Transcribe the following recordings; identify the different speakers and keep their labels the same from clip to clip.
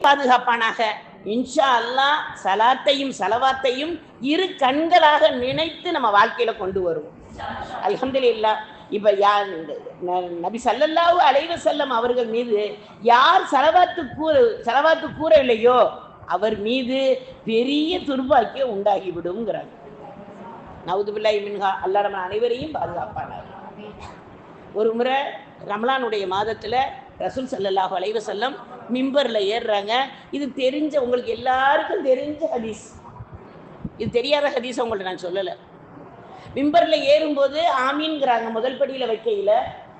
Speaker 1: பாதுகாப்பானாக. இன்ஷா அல்லா சலாத்தையும் சலவாத்தையும் இரு கண்களாக நினைத்து நம்ம வாழ்க்கையில கொண்டு வருவோம். அல்ஹம்துலில்லாஹ் இப்ப யார் நபி ஸல்லல்லாஹு அலைவ செல்லம் அவர்கள் மீது யார் செலவாத்து கூற சலவாத்து கூறவில்லையோ அவர் மீது பெரிய துர்பாக்கியம் உண்டாகிவிடுங்கிறாங்க நவுதுபில்லாஹி மின்ஹா அல்லா நம்ம அனைவரையும் பாதுகாப்பானார் ஒரு முறை ரமலானுடைய மாதத்துல ரசூல் ஸல்லல்லாஹு அலைவ செல்லம் மிம்பர்ல ஏறுறாங்க. இது தெரிஞ்ச உங்களுக்கு எல்லாருக்கும் தெரிஞ்ச ஹதீஸ். இது தெரியாத ஹதீஸ் உங்கள்ட்ட நான் சொல்லலை. மிம்பர்ல ஏறும்போது ஆமீன்கிறாங்க முதல் படியில் வைக்கையில்.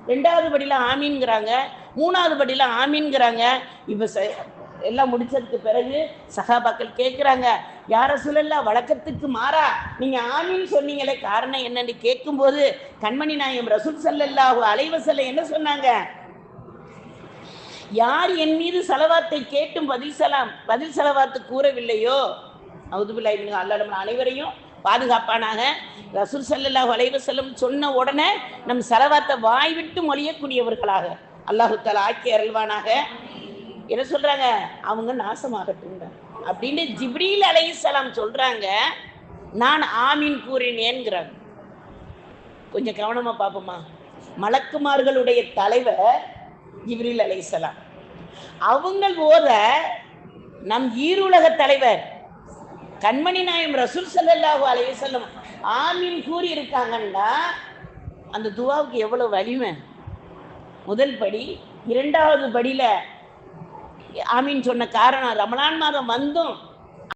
Speaker 1: ரெண்டாவது படியில் ஆமீன்கிறாங்க மூணாவது படியில் ஆமீன்கிறாங்க இப்போ ச- எல்லாம் முடிச்சதுக்கு பிறகு சகாபாக்கள் கேட்குறாங்க யார சொல்லல வழக்கத்துக்கு மாறா? நீங்க ஆமீன் சொன்னீங்களே காரணம் என்னன்னு கேட்கும்போது கண்மணி நாயம் ரசூல் ஸல்லல்லாஹு அலைஹி செல்ல என்ன சொன்னாங்க? யார் என் மீது செலவாத்தை கேட்டும் பதில் சலாம் பதில் செலவாத்து கூறவில்லையோ? அவுதுபில்லாஹி இவங்க அல்லாஹ் அனைவரையும் பாதுகாப்பானாக. ரசூல் சல்லா வளைவு செல்லும் சொன்ன உடனே நம் செலவாத்தை வாய் விட்டு மொழியக்கூடியவர்களாக. அல்லாஹு தஆலா ஆக்கி அருள்வானாக. என்ன சொல்றாங்க? அவங்க நாசமாகட்டும் அப்படின்னு ஜிப்ரீல் அலைஹிஸ்ஸலாம் சொல்றாங்க. நான் ஆமீன் கூறினேன்கிறாங்க கொஞ்சம் கவனமா பார்ப்போமா மலக்குமார்களுடைய தலைவர் ஜிப்ரில் அலைசலாம் அவங்க ஓத நம் ஈருலக தலைவர் கண்மணி நாயம் ரசூல் சல்லாஹூ அலைஹி வஸல்லம் ஆமீன் கூறி இருக்காங்கன்னா அந்த துவாவுக்கு எவ்வளோ வலிமை? முதல் படி இரண்டாவது படியில் ஆமீன் சொன்ன காரணம் ரமலான் மாதம் வந்தும்